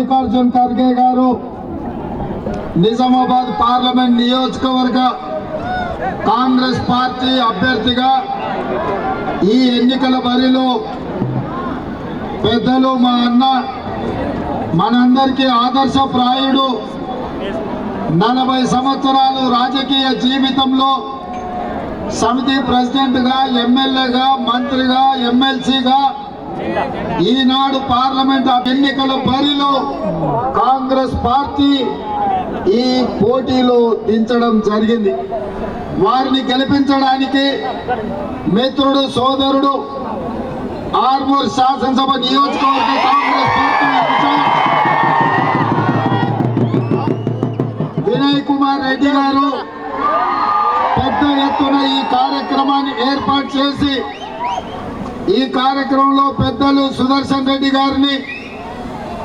మల్లికార్జున్ ఖర్గే గారు నిజామాబాద్ పార్లమెంట్ నియోజకవర్గ కాంగ్రెస్ పార్టీ అభ్యర్థిగా ఈ ఎన్నికల బరిలో పెద్దలు మా అన్న మనందరికీ ఆదర్శప్రాయుడు. నలభై సంవత్సరాలు రాజకీయ జీవితంలో సమితి ప్రెసిడెంట్గా ఎమ్మెల్యేగా మంత్రిగా ఎమ్మెల్సీగా ఈనాడు పార్లమెంట్ ఎన్నికల బరిలో కాంగ్రెస్ పార్టీ ఈ పోటీలో దించడం జరిగింది. వారిని గెలిపించడానికి మిత్రుడు సోదరుడు ఆర్మూర్ శాసనసభ నియోజకవర్గ కాంగ్రెస్ పార్టీ వినయ్ కుమార్ రెడ్డి గారు పెద్ద ఎత్తున ఈ కార్యక్రమాన్ని ఏర్పాటు చేసి ఈ కార్యక్రమంలో పెద్దలు సుదర్శన్ రెడ్డి గారిని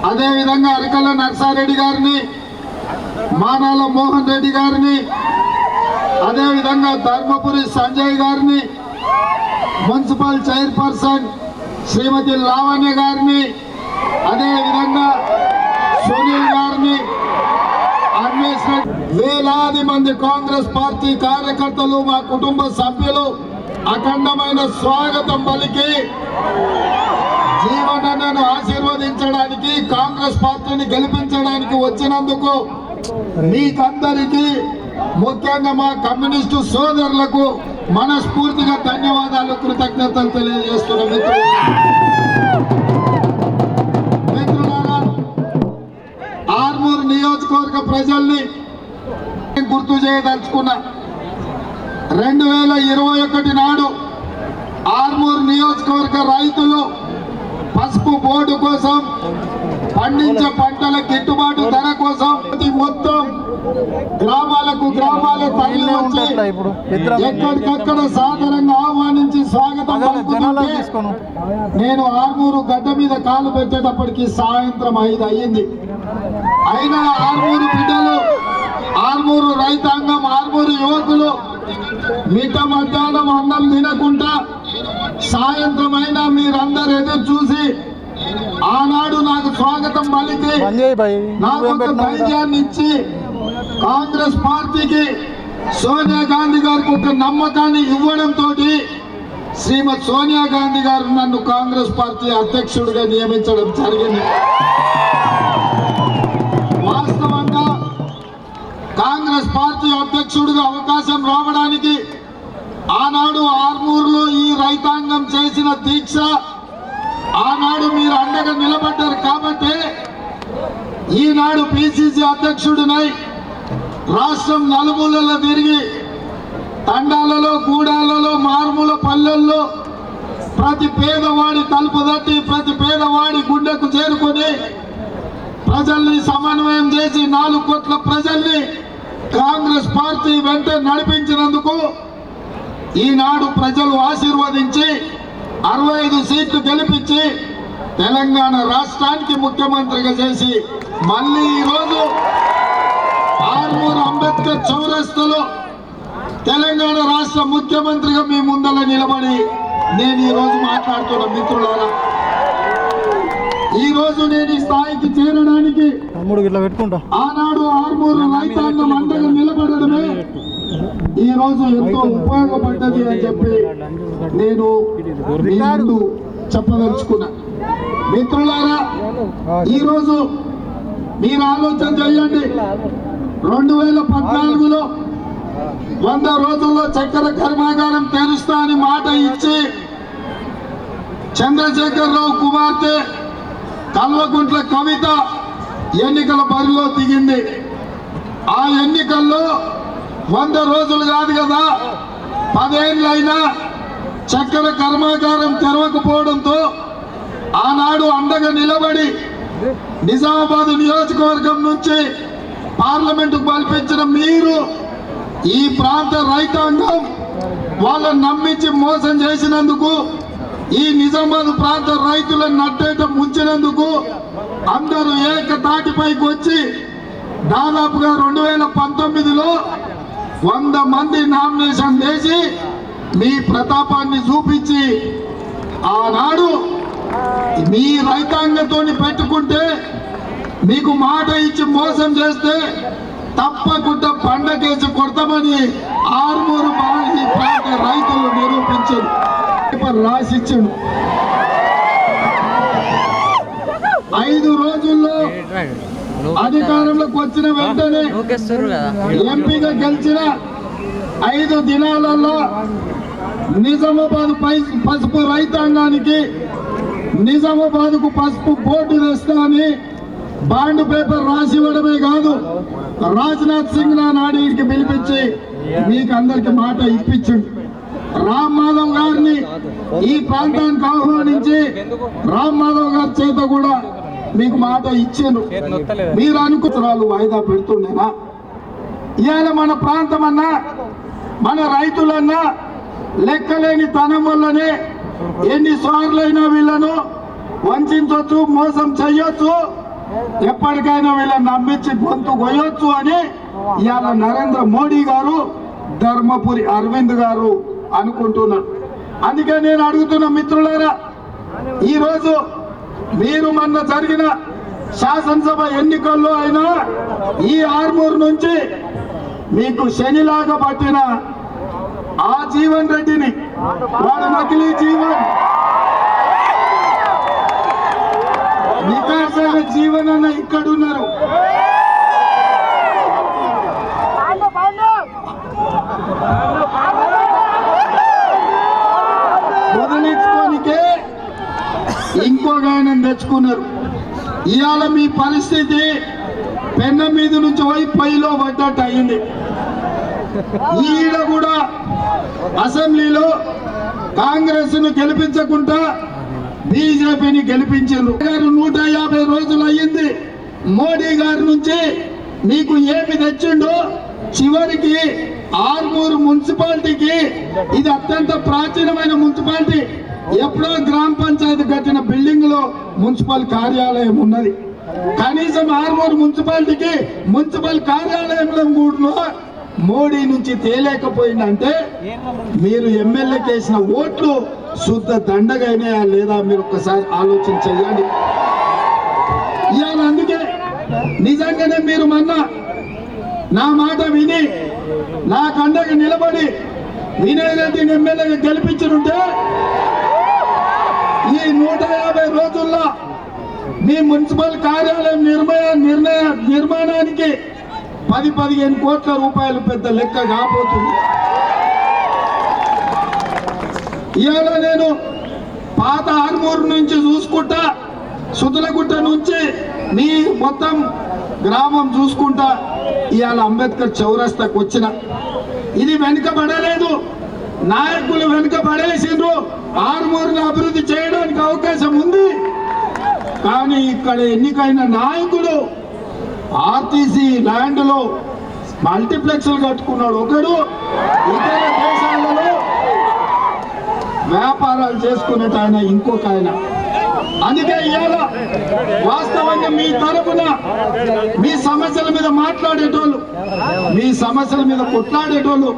అదేవిధంగా అరకల్ల నర్సారెడ్డి గారిని మానాల మోహన్ రెడ్డి గారిని అదేవిధంగా ధర్మపురి సంజయ్ గారిని మున్సిపల్ చైర్పర్సన్ శ్రీమతి లావణ్య గారిని అదేవిధంగా సునీల్ గారిని అన్వేషణ వేలాది మంది కాంగ్రెస్ పార్టీ కార్యకర్తలు మా కుటుంబ సభ్యులు అఖండమైన స్వాగతం పలికి జీవనన్నను ఆశీర్వదించడానికి కాంగ్రెస్ పార్టీని గెలిపించడానికి వచ్చినందుకు మీకందరికీ ముఖ్యంగా మా కమ్యూనిస్టు సోదరులకు మనస్ఫూర్తిగా ధన్యవాదాలు కృతజ్ఞతలు తెలియజేస్తున్న మిత్రులు మిత్రులారా ఆర్మూర్ నియోజకవర్గ ప్రజల్ని గుర్తు చేయదలుచుకున్నా. రెండు వేల ఇరవై ఒకటి నాడు ఆర్మూర్ నియోజకవర్గ రైతులు పసుపు బోర్డు కోసం పండించే పంటల గిట్టుబాటు ధర కోసం మొత్తం గ్రామాలకు గ్రామాల తరలి వచ్చి ఎక్కడికక్కడ సాధారణంగా ఆహ్వానించి స్వాగతం నేను ఆర్మూరు గడ్డ మీద కాలు పెట్టేటప్పటికి సాయంత్రం ఐదు అయ్యింది. అయినా ఆర్మూరు బిడ్డలు ఆర్మూరు రైతాంగం ఆర్మూరు యువకులు మిట్ట మధ్యాహ్నం అన్నం తినకుండా సాయంత్రం అయినా మీరందరూ ఎదురు చూసి ఆనాడు నాకు స్వాగతం పలికి నాకు ఒక? ధైర్యాన్ని ఇచ్చి కాంగ్రెస్ పార్టీకి సోనియా గాంధీ గారికి ఒక నమ్మకాన్ని ఇవ్వడంతో శ్రీమతి సోనియా గాంధీ గారు నన్ను కాంగ్రెస్ పార్టీ అధ్యక్షుడిగా నియమించడం జరిగింది కాంగ్రెస్ పార్టీ అధ్యక్షుడిగా అవకాశం రావడానికి ఆనాడు ఆర్మూరులో ఈ రైతాంగం చేసిన దీక్ష ఆనాడు మీరు అండగా నిలబడ్డారు కాబట్టి ఈనాడు పిసిసి అధ్యక్షుడినై రాష్ట్రం నలుమూలలో తిరిగి తండాలలో గూడాలలో మారుమూల పల్లెల్లో ప్రతి పేదవాడి తలుపు తట్టి ప్రతి పేదవాడి గుండెకు చేరుకొని ప్రజల్ని సమన్వయం చేసి నాలుగు కోట్ల ప్రజల్ని కాంగ్రెస్ పార్టీ వెంట నడిపించినందుకు ఈనాడు ప్రజలు ఆశీర్వదించి అరవై ఐదు సీట్లు గెలిపించి తెలంగాణ రాష్ట్రానికి ముఖ్యమంత్రిగా చేసి మళ్ళీ ఈరోజు ఆర్మూరు అంబేద్కర్ చౌరస్తలో తెలంగాణ రాష్ట్ర ముఖ్యమంత్రిగా మీ ముందర నిలబడి నేను ఈరోజు మాట్లాడుతున్న మిత్రులారా ఈ రోజు నేను ఈ స్థాయికి చేరడానికి తమ్ముడు ఇట్లా పెట్టుకుంటా. ఆనాడు ఆర్మూరు రైతాంగం అండగా నిలబడడమే ఈ రోజు ఎంతో ఉపయోగపడ్డది అని చెప్పి నేను ముందు చెప్పదలుచుకున్నా. మిత్రులారా ఈ రోజు మీరు ఆలోచన చేయండి. రెండు వేల పద్నాలుగులో వంద రోజుల్లో చక్కెర కర్మాగారం తెరుస్తా అని మాట ఇచ్చి చంద్రశేఖరరావు కుమార్తె కల్వకుంట్ల కవిత ఎన్నికల బరిలో దిగింది. ఆ ఎన్నికల్లో వంద రోజులు కాదు కదా పదేళ్ళైనా చక్కెర కర్మాగారం తెరవకపోవడంతో ఆనాడు అండగా నిలబడి నిజామాబాద్ నియోజకవర్గం నుంచి పార్లమెంటుకు పంపించిన మీరు ఈ ప్రాంత రైతాంగం వాళ్ళని నమ్మించి మోసం చేసినందుకు ఈ నిజామాబాద్ ప్రాంత రైతులను నట్టేట ముంచినందుకు అందరూ ఏకతాటిపైకి వచ్చి దాదాపుగా రెండు వేల పంతొమ్మిదిలో వంద మంది నామినేషన్ చేసి మీ ప్రతాపాన్ని చూపించి ఆనాడు మీ రైతాంగంతో పెట్టుకుంటే మీకు మాట ఇచ్చి మోసం చేస్తే తప్పకుండా పండగేసి కొడతామని ఆర్మూరు బాలి ప్రాంత రైతులు నిరూపించారు. పేపర్ రాసిచ్చాడు ఐదు రోజుల్లో అధికారంలోకి వచ్చిన వెంటనే ఎంపీగా గెలిచిన ఐదు దినాలలో నిజామాబాద్ పసుపు రైతాంగానికి నిజామాబాద్కు పసుపు బోర్డు తెస్తా అని బాండ్ పేపర్ రాసి ఇవ్వడమే కాదు రాజ్నాథ్ సింగ్ నా నాడికి పిలిపించి మీకు అందరికి మాట ఇప్పించండి రామ్ మాధవ్ గారిని ఈ ప్రాంతానికి ఆహ్వానించి రామ్ మాధవ్ గారి చేత కూడా మీకు మాట ఇచ్చాను. మీరు అనుకుంటున్నారు వాయిదా పెడుతుండేనా? ఇవాళ మన ప్రాంతం అన్నా మన రైతులన్నా లెక్కలేని తనం వల్లనే ఎన్ని సార్లైనా వీళ్ళను వంచవచ్చు మోసం చెయ్యొచ్చు ఎప్పటికైనా వీళ్ళని నమ్మించి గొంతు కొయ్యొచ్చు అని ఇవాళ నరేంద్ర మోడీ గారు ధర్మపురి అరవింద్ గారు అనుకుంటున్నారు. అందుకే నేను అడుగుతున్న మిత్రులారా ఈరోజు మీరు మొన్న జరిగిన శాసనసభ ఎన్నికల్లో అయినా ఈ ఆర్మూర్ నుంచి మీకు శనిలాగా పట్టిన ఆ జీవన్ రెడ్డిని వాడు నకిలీ జీవన్. నికాసైన జీవన్ అన్న ఇక్కడున్నారు వదిలించుకోనికే ఇంకొక ఆయన తెచ్చుకున్నారు ఇవాళ మీ పరిస్థితి పెన్న మీద నుంచి పోయి పైలో పడ్డట్టు అయింది. ఈడ కూడా అసెంబ్లీలో కాంగ్రెస్ను గెలిపించకుండా బీజేపీని గెలిపించారు. గారు నూట యాభై రోజులు అయ్యింది. మోడీ గారి నుంచి మీకు ఏమి తెచ్చిండో చివరికి ఆర్మూరు మున్సిపాలిటీకి ఇది అత్యంత ప్రాచీనమైన మున్సిపాలిటీ. ఎప్పుడో గ్రామ పంచాయతీ కట్టిన బిల్డింగ్లో మున్సిపల్ కార్యాలయం ఉన్నది. కనీసం ఆర్మూరు మున్సిపాలిటీకి మున్సిపల్ కార్యాలయంలో కూడా మోడీ నుంచి తేలేకపోయిందంటే మీరు ఎమ్మెల్యేకి వేసిన ఓట్లు శుద్ధ దండగైనాయా లేదా మీరు ఒక్కసారి ఆలోచన చేయండి. ఇవాళ అందుకే నిజంగానే మీరు మొన్న నా మాట విని నా కండగా నిలబడి వినయ్ రెడ్డిని ఎమ్మెల్యేగా గెలిపించనుంటే ఈ నూట యాభై రోజుల్లో మీ మున్సిపల్ కార్యాలయం నిర్మయ నిర్ణయ నిర్మాణానికి పది పదిహేను కోట్ల రూపాయలు పెద్ద లెక్క కాబోతుంది. ఇవాళ నేను పాత ఆర్మూరు నుంచి చూసుకుంటా సుతులగుట్ట నుంచి మీ మొత్తం గ్రామం చూసుకుంటా ఇవాళ అంబేద్కర్ చౌరస్తాకు వచ్చిన. ఇది వెనుకబడలేదు. నాయకులు వెనుక పడేసిండ్రు. ఆర్మూరుని అభివృద్ధి చేయడానికి అవకాశం ఉంది. కానీ ఇక్కడ ఎన్నికైన నాయకుడు ఆర్టీసీ ల్యాండ్లో మల్టీప్లెక్స్లు కట్టుకున్నాడు. ఒకడు ఇతర దేశాలలో వ్యాపారాలు చేసుకునేట ఆయన ఇంకొక ఆయన. అందుకే ఇవాళ వాస్తవంగా మీ తరపున మీ సమస్యల మీద మాట్లాడేటోళ్ళు మీ సమస్యల మీద కొట్లాడేటోళ్ళు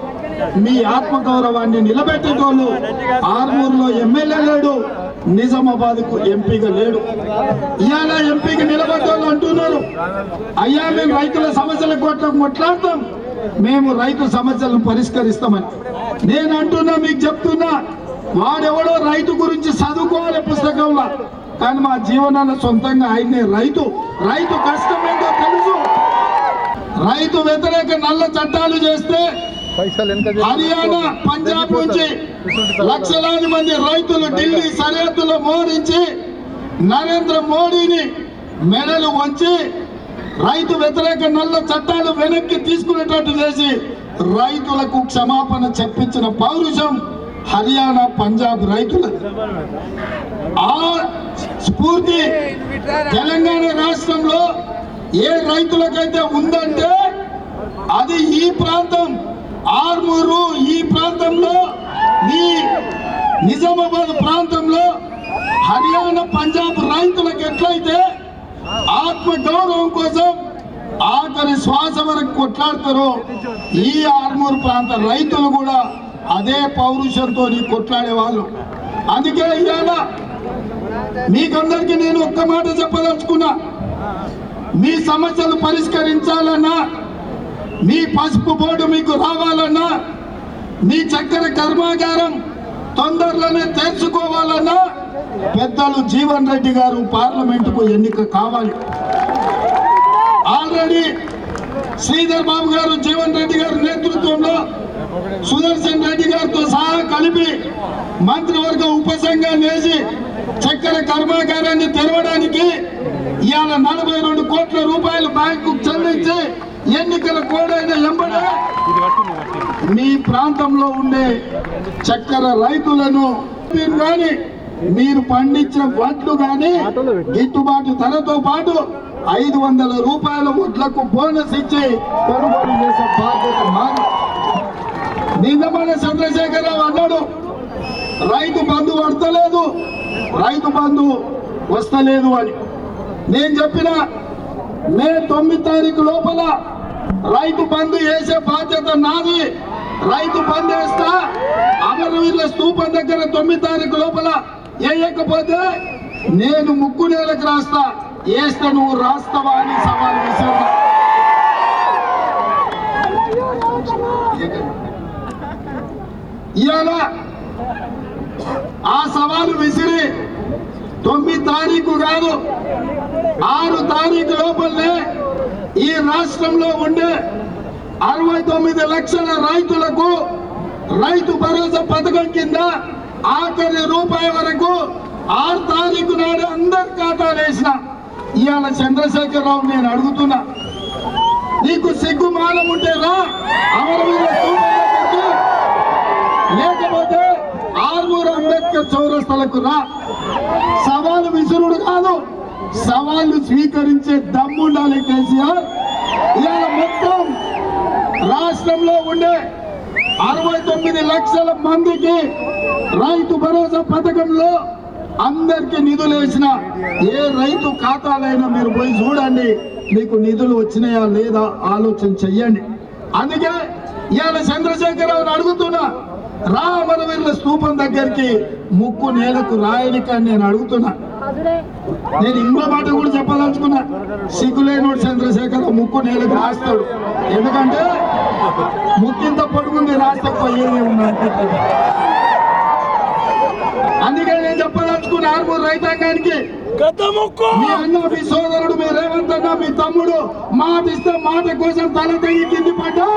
మీ ఆత్మగౌరవాన్ని నిలబెట్టేటోళ్ళు ఆర్మూరులో ఎమ్మెల్యే లేడు నిజామాబాద్కు ఎంపీగా లేడు. ఇవాళ ఎంపీకి నిలబడ్డోళ్ళు అంటున్నారు. అయ్యా మేము రైతుల సమస్యల కొట్ల కొట్లాడతాం మేము రైతు సమస్యలను పరిష్కరిస్తామని. నేను అంటున్నా మీకు చెప్తున్నా వాడెవడో రైతు గురించి చదువుకోవాలి పుస్తకంలో. కానీ మా జీవనాన్ని సొంతంగా ఆయనే రైతు. రైతు కష్టం ఏంటో తెలుసు. రైతు వ్యతిరేక నల్ల చట్టాలు చేస్తే పైసలు హర్యానా పంజాబ్ నుంచి లక్షలాది మంది రైతులు ఢిల్లీ సరిహద్దులో మోరించి నరేంద్ర మోడీని మెడలు వంచి రైతు వ్యతిరేక నల్ల చట్టాలు వెనక్కి తీసుకునేటట్టు చేసి రైతులకు క్షమాపణ చెప్పించిన పౌరుషం హర్యానా పంజాబ్ రైతుల. ఆ స్ఫూర్తి తెలంగాణ రాష్ట్రంలో ఏ రైతులకైతే ఉందంటే అది ఈ ప్రాంతం. ఆర్మూరు ఈ ప్రాంతంలో ఈ నిజామాబాద్ ప్రాంతంలో హర్యానా పంజాబ్ రైతులకు ఎట్లయితే ఆత్మ గౌరవం కోసం ఆఖరి శ్వాస వరకు కొట్లాడతారో ఈ ఆర్మూరు ప్రాంత రైతులు కూడా అదే పౌరుషంతో కొట్లాడే వాళ్ళు. అందుకే ఇవాళ మీకందరికీ నేను ఒక్క మాట చెప్పదలుచుకున్నా. మీ సమస్యలు పరిష్కరించాలి మీ పసుపు బోర్డు మీకు రావాలన్నా మీ చక్కెర కర్మాగారం తొందరలోనే తెరుచుకోవాలన్నా పెద్దలు జీవన్ రెడ్డి గారు పార్లమెంటుకు ఎన్నిక కావాలి. ఆల్రెడీ శ్రీధర్ బాబు గారు జీవన్ రెడ్డి గారి నేతృత్వంలో సుదర్శన్ రెడ్డి గారితో సహా కలిపి మంత్రివర్గ ఉపసంఘాన్ని వేసి చక్కెర కర్మాగారాన్ని తెరవడానికి ఇవాళ నలభై రెండు కోట్ల రూపాయలు బ్యాంకు చెల్లించి ఎన్నికల కోడైన ఎంబడే మీ ప్రాంతంలో ఉండే చక్కెర రైతులను మీరు కానీ మీరు పండించిన వడ్లు కానీ గిట్టుబాటు ధరతో పాటు ఐదు వందల రూపాయల వడ్లకు బోనస్ ఇచ్చి కొనుగోలు చేసే బాధ్యత మాది. నిన్న మన చంద్రశేఖరరావు అన్నాడు రైతు బంధు పడతలేదు రైతు బంధు వస్తలేదు అని. నేను చెప్పిన మే తొమ్మిది తారీఖు లోపల రైతు బంధు వేసే బాధ్యత నాది. రైతు బంధు వేస్తా. అమరవీరుల స్తూపం దగ్గర తొమ్మిది తారీఖు లోపల వేయకపోతే నేను ముక్కు నేలకు రాస్తా. వేస్తే నువ్వు రాస్తావా అని సవాల్ విసిరా ఇవాళ ఆ సవాలు విసిరి తొమ్మిది తారీఖు కాదు ఆరు తారీఖు లోపలనే ఈ రాష్ట్రంలో ఉండే అరవై తొమ్మిది లక్షల రైతులకు రైతు భరోసా పథకం కింద ఆఖరి రూపాయి వరకు ఆరు తారీఖు నాడు అందరు ఖాతాలు వేసిన ఇవాళ చంద్రశేఖరరావు నేను అడుగుతున్నా. నీకు సిగ్గు మానం ఉంటే రా లేకపోతే ఆర్మూర్ అంబేద్కర్ చౌరస్తలకు రా. సవాలు విసురుడు కాదు. సవాళ్ళు స్వీకరించే దమ్ముండాలి కేసీఆర్. ఇవాళ మొత్తం రాష్ట్రంలో ఉండే అరవై తొమ్మిది లక్షల మందికి రైతు భరోసా పథకంలో అందరికి నిధులు వేసిన ఏ రైతు ఖాతాలైనా మీరు పోయి చూడండి మీకు నిధులు వచ్చినాయా లేదా ఆలోచన చెయ్యండి. అందుకే ఇవాళ చంద్రశేఖరరావుని అడుగుతున్నా రా అమరవీరుల స్తూపం దగ్గరికి ముక్కు నేలకు రాయనికని నేను అడుగుతున్నా. నేను ఇంకో మాట కూడా చెప్పదలుచుకున్నా. సిగ్గులేనోడు చంద్రశేఖర్ ముక్కు నేలకు రాస్తాడు. ఎందుకంటే ముక్కింత పడుకుంది రాస్తే పోయేది ఉన్నది అందుకే నేను చెప్పదలుచుకున్నా ఆర్మూర్ రైతాంగానికి. మీ అన్న మీ సోదరుడు మీ రేవంత్ అన్న మీ తమ్ముడు మాట ఇస్తే మాట కోసం తల తెగి కింది పడ్డా?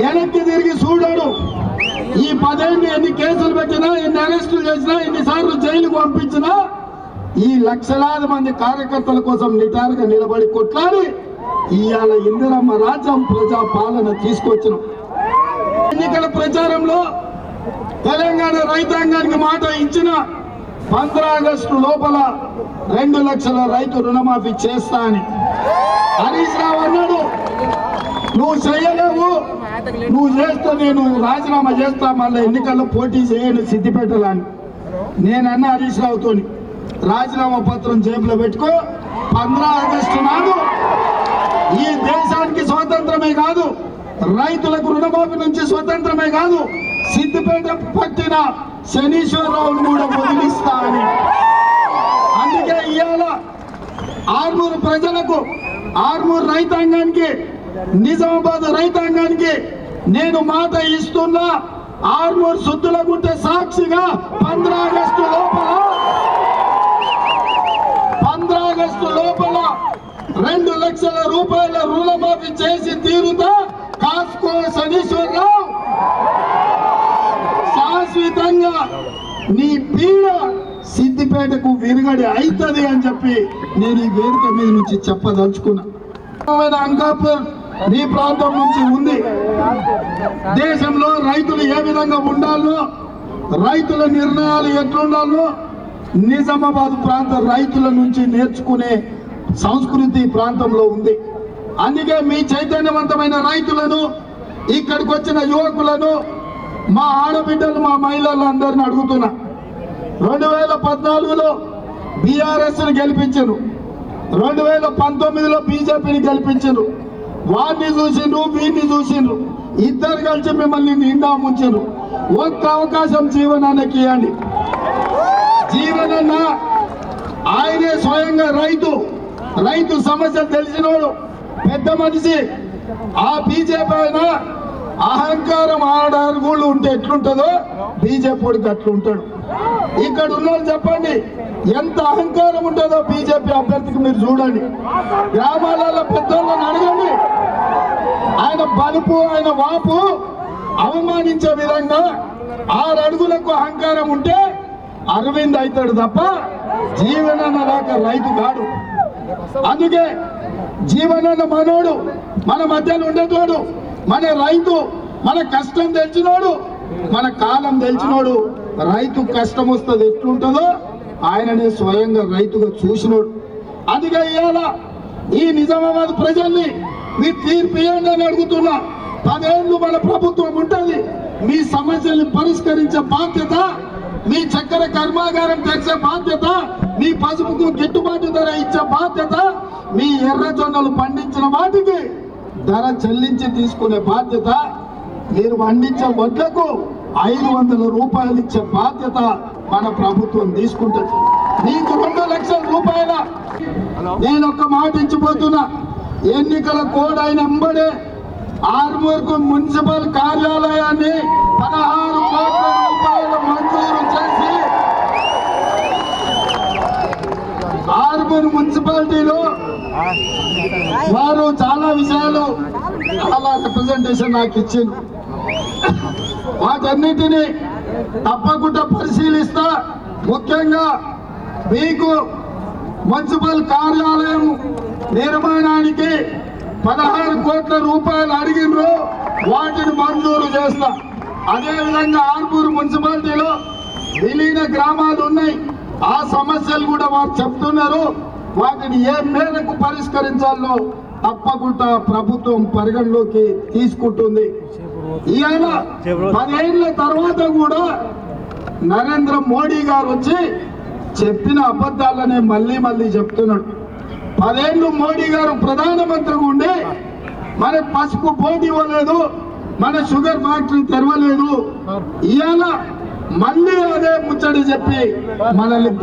వెనక్కి తిరిగి చూడాడు. అదేంటి ఎన్ని కేసులు పెట్టినా ఎన్ని అరెస్టులు చేసినా ఎన్నిసార్లు జైలుకు పంపించినా ఈ లక్షలాది మంది కార్యకర్తల కోసం నిటారుగా నిలబడి కొట్లాడి ఇవాళ ఇందిరమ్మ రాజ్యం ప్రజా పాలన తీసుకొచ్చిన. ఎన్నికల ప్రచారంలో తెలంగాణ రైతాంగానికి మాట ఇచ్చిన పంద్ర ఆగస్టు లోపల రెండు లక్షల రైతు రుణమాఫీ చేస్తా అని. హరీష్ రావు అన్నాడు నువ్వు చేయలేవు నువ్వు చేస్తే నేను రాజీనామా చేస్తా మళ్ళీ ఎన్నికల్లో పోటీ చేయను సిద్దిపేటలని. నేనన్న హరీష్ రావుతోని రాజీనామా పత్రం జేబులో పెట్టుకో పంద్రా ఆగస్టు నాడు ఈ దేశానికి స్వాతంత్రమే కాదు రైతులకు రుణమాఫీ నుంచి స్వతంత్రమే కాదు సిద్దిపేట పట్టిన శనీశ్వరరావును కూడా వదిలిస్తా అని. అందుకే ఇవాళ ఆర్మూరు ప్రజలకు ఆర్మూరు రైతాంగానికి నిజామాబాద్ రైతాంగానికి నేను మాట ఇస్తున్నా ఆర్మూరు సుద్దులగుంటే సాక్షిగా పంద్ర ఆగస్టు లోపల. పంద్ర ఆగస్టు లోపల రెండు లక్షల రూపాయల రుణమాఫీ చేసి తీరుతా కాస్కో శనీశ్వరరావు శాశ్వతంగా నీ పీడ సిద్దిపేటకు విరుగడి అవుతుంది అని చెప్పి నేను ఈ వేదిక మీద నుంచి చెప్పదలుచుకున్నా. అంకాపూర్ మీ ప్రాంతం నుంచి ఉంది. దేశంలో రైతులు ఏ విధంగా ఉండాలో రైతుల నిర్ణయాలు ఎట్లుండాలో నిజామాబాద్ ప్రాంత రైతుల నుంచి నేర్చుకునే సంస్కృతి ప్రాంతంలో ఉంది. అందుకే మీ చైతన్యవంతమైన రైతులను ఇక్కడికి వచ్చిన యువకులను మా ఆడబిడ్డలు మా మహిళలు అందరిని అడుగుతున్నా. రెండు వేల పద్నాలుగులో బీఆర్ఎస్ను గెలిపించారు రెండు వేల పంతొమ్మిదిలో బీజేపీని గెలిపించారు వాడిని చూసిండ్రు వీడిని చూసిండ్రు. ఇద్దరు కలిసి మిమ్మల్ని నిండా ముంచిండ్రు. ఒక్క అవకాశం జీవనానికి ఇవ్వండి. జీవనన్న ఆయనే స్వయంగా రైతు. రైతు సమస్య తెలిసినోడు పెద్ద మనిషి. ఆ బీజేపీ ఆయన అహంకారం ఆడరుగుళ్ళు ఉంటే ఎట్లుంటుందో బీజేపీ అట్లుంటాడు. ఇక్కడ ఉన్నోళ్ళు చెప్పండి ఎంత అహంకారం ఉంటుందో బీజేపీ అభ్యర్థికి మీరు చూడండి. గ్రామాలలో పెద్దోళ్ళని అడగండి. ఆయన బలుపు ఆయన వాపు అవమానించే విధంగా ఆరు అడుగులకు అహంకారం ఉంటే అరవింద్ అవుతాడు తప్ప జీవనన్న దాకా రైతు కాడు. అందుకే జీవనన్న మనోడు మన మధ్యలో ఉండేటోడు మన రైతు మన కష్టం తెలిసినోడు మన కాలం తెలిసినోడు రైతు కష్టం వస్తుంది ఎట్లుంటుందో ఆయననే స్వయంగా రైతుగా చూసినోడు. అందుకే ఇవాళ ఈ నిజామాబాద్ ప్రజల్ని మీ తీర్పు ఇవ్వండి అని అడుగుతున్నా. పదేళ్ళు మన ప్రభుత్వం ఉంటుంది. మీ సమస్యల్ని పరిష్కరించే బాధ్యత మీ చక్కెర కర్మాగారం తెచ్చే బాధ్యత మీ పసుపుకు గిట్టుబాటు ధర ఇచ్చే బాధ్యత మీ ఎర్రజొన్నలు పండించిన వాటికి ధర చెల్లించి తీసుకునే బాధ్యత మీరు పండించే వడ్లకు ఐదు వందల రూపాయలు ఇచ్చే బాధ్యత. మన ప్రభుత్వం తీసుకుంటుంది. మీకు రెండు లక్షల రూపాయల నేను ఒక మాట ఇచ్చిపోతున్నా. ఎన్నికల కోడ్ ఆయన ఎంబడే ఆర్మూర్కు మున్సిపల్ కార్యాలయాన్ని పదహారు కోట్ల రూపాయలు మంజూరు చేసి ఆర్మూర్ మున్సిపాలిటీలో వారు చాలా విషయాలు చాలా రిప్రజెంటేషన్ నాకు ఇచ్చింది వాటన్నిటిని తప్పకుండా పరిశీలిస్తా. ముఖ్యంగా మీకు మున్సిపల్ కార్యాలయం నిర్మాణానికి పదహారు కోట్ల రూపాయలు అడిగినరు వాటిని మంజూరు చేస్తా. అదేవిధంగా ఆర్పూర్ మున్సిపాలిటీలో విలీన గ్రామాలు ఉన్నాయి. ఆ సమస్యలు కూడా వారు చెప్తున్నారు. వాటిని ఏ మేరకు పరిష్కరించాలో తప్పకుండా ప్రభుత్వం పరిగణలోకి తీసుకుంటుంది. ఇవాళ పదేళ్ళ తర్వాత కూడా నరేంద్ర మోడీ గారు వచ్చి చెప్పిన అబద్ధాలనే మళ్ళీ మళ్ళీ చెప్తున్నాడు. పదేళ్ళు మోడీ గారు ప్రధానమంత్రిగా ఉండి మన పసుపు పోటీ ఇవ్వలేదు మన షుగర్ ఫ్యాక్టరీ తెరవలేదు. ఇవాళ మళ్ళీ అదే ముచ్చడి చెప్పి మనల్ని